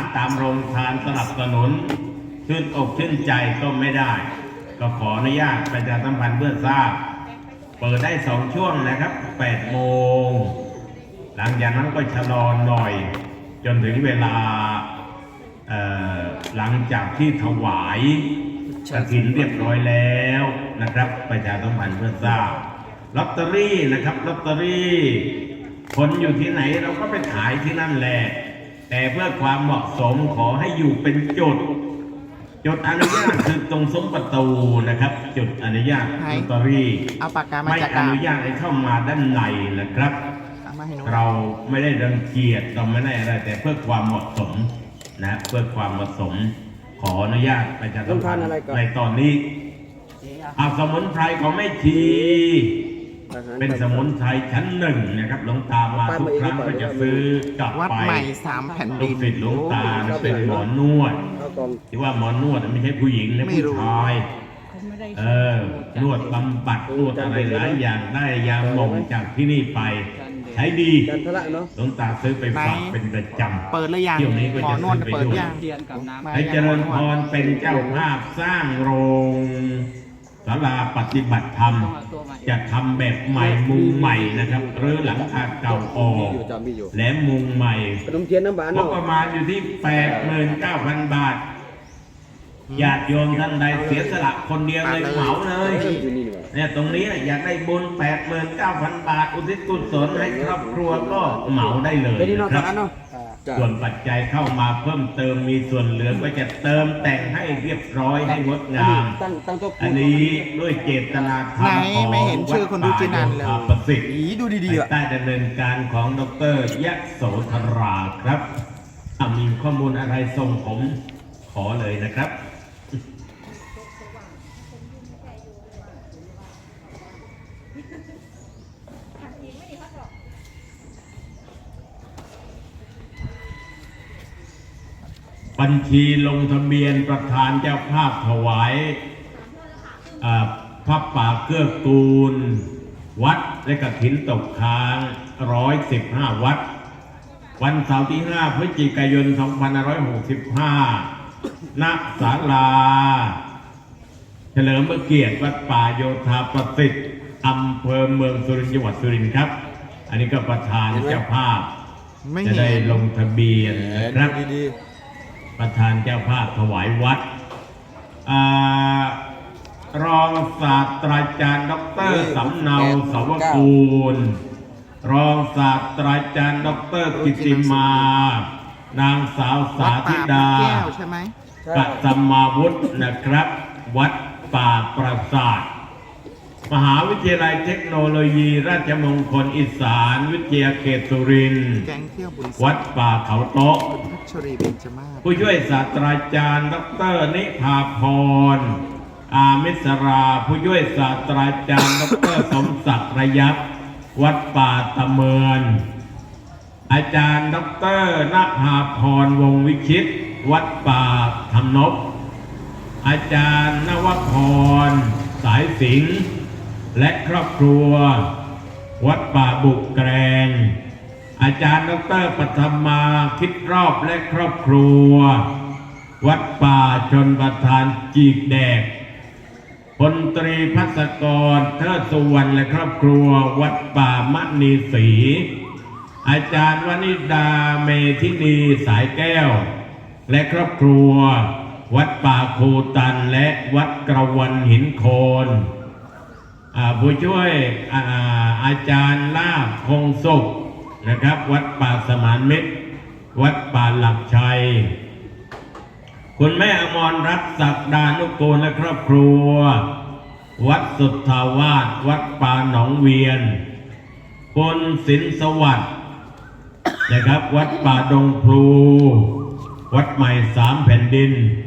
ารตามโรงทานสนับสนุนชื่นอกชื่นใจก็ไม่ได้ ก็ขออนุญาตประชาสัมพันธ์เพื่อทราบ เปิดได้สองช่วงนะครับ8โมง หลังจากนั้นก็ชะลอหน่อย จนถึงเวลาหลังจากที่ถวายกระถินเรียบร้อยแล้วนะครับ ประชาสัมพันธ์เพื่อทราบลอตเตอรี่นะครับลอตเตอรี่คนอยู่ที่ไหนเราก็ไปขายที่นั่นแหละ แต่เพื่อความเหมาะสมขอให้อยู่เป็นจุด จุดอนุญาตคือตรงซุ้มประตูนะครับ จุดอนุญาตลอตเตอรี่ เอาปากกามาไม่จัดอการ นุญาตให้เข้ามาด้านในนะครับ เอามาให้หนูเราไม่ได้รังเกียจเราไม่ได้อะไรแต่เพื่อความเหมาะสมนะเพื่อความเหมาะสม ขออนุญาตประชาสัมพันธ์ในตอนนี้ เอาสมุนไพรของแม่ชี เป็นสมุนไพรชั้นหนึ่งนะครับหลวงตามาทุกครั้งก็จะซื้อกลับวัดไปใหม่สามแผ่นลูดิกน ศิษย์หลวงตานะเป็นหมอนวด ข้าวกล่องที่ว่าหมอนวดไม่ใช่ผู้หญิงนะไม่ผู้รู้ ชาย เออนวดบำบัดนวดอะไรหลายอย่างได้ยาหม่องจากที่นี่ไป ใช้ดีจันทระเนาะหลวงตาซื้อไปฝากเป็นประจำ เปิดหรือยังเที่ยวนี้ก็หมอจะนวดซื้อไปเปิดด้วย ยังเทียนกับน้ำ มาให้เจริญพรเป็นเจ้าภาพสร้างโรง ศาลาปฏิบัติธรรมต้องเอาตัวใหม่จะทำแบบใหม่มุงใหม่นะครับหรือหลังคาเก่าออกอยู่จำมีอยู่และมุงใหม่ขนมเทียนน้ำหวานงบเนาะประมาณอยู่ที่89,000บาทญาติโยมท่านใดเสียสละคนเดียวเลยเหมาเลย อยู่นี่นี่หว่าเนี่ยตรงนี้อยากได้บุญ89,000 บาท อุทิศกุศลให้ครอบครัวก็เหมาได้เลยไปนี่เนาะนะคสารับ รเนาะจ้ะ ส่วนปัจจัยเข้ามาเพิ่มเติมมีส่วนเหลือก็จะเติมแต่งให้เรียบร้อยให้งดงามตั้งตั้งโต๊ะอันนี้ด้วยเจตนาธรรมไหนของไม่เห็นชื่อคนดูจินันเลยวัดป่าโยธาประสิทธิ์อีดูดีๆอะใต้ดำเนินการของดรยะโสธราครับถ้ามีข้อมูลอะไรส่งผมขอเลยนะครับ บัญชีลงทะเบียนประธานเจ้าภาพถวายอ่าพระป่าเกื้อกูล วัดและกฐินตกค้าง 115 วัด วันเสาร์ที่ 5 พฤศจิกายน 2565 ณ ศาลา เฉลิมพระเกียรติวัดป่าโยธาประสิทธิ์อำเภอเมืองสุรินทร์จังหวัดสุรินทร์ครับ อันนี้ก็ประธานเจ้าภาพไม่จะเห็ได้นลงทะเบียนนะครับดี ประธานเจ้าภาพถวายวัดอารองศาสตราจารย์ดอกเตอรสำเนาสวกูล รองศาสตราจารย์ดอกเตอรกิติมา นางสาวสาวัดธิป่าดาแก้วใช่ไหมๆกัสมาวุฒินะครับ วัดป่าประสาท มหาวิทยาลัยเทคโนโลยีราชมงคลอีสาน วิทยาเขตสุรินทร์แกงเที่ยวบุญวัดป่าเขาโต๊ะพัชรีเบญจมาศผู้ช่วยศาสตราจารย์ ดร นิพาพร อามิสรา ผู้ช่วยศาสตราจารย์ ดร สมศักดิ์ระยับวัดป่าตะเมิน อาจารย์ ดรนภาพร วงศ์วิชิต วัดป่าธรรมนบอาจารย์นวพร สายสิงห์ และครอบครัว วัดป่าบุกแกรงอาจารย์ดรปัทมาคิดรอบและครอบครัว วัดป่าชนประธานจีกแดกพลตรีพัศกรเทิดสุวรรณและครอบครัว วัดป่ามณีศรีอาจารย์วนิดาเมธินีสายแก้ว และครอบครัว วัดป่าโคตันและวัดกระวันหินโคน ผู้ช่วยอาอาจารย์ลาบคงสุขนะครับ วัดป่าสมานมิตร วัดป่าหลักชัย คุณแม่อมรรัตศักดานุกูลและครอบครัว วัดสุทธาวาสวัดป่าหนองเวียนคุณสินสวัสดิ์นะครับ วัดป่าดงพลูวัดใหม่สามแผ่นดิน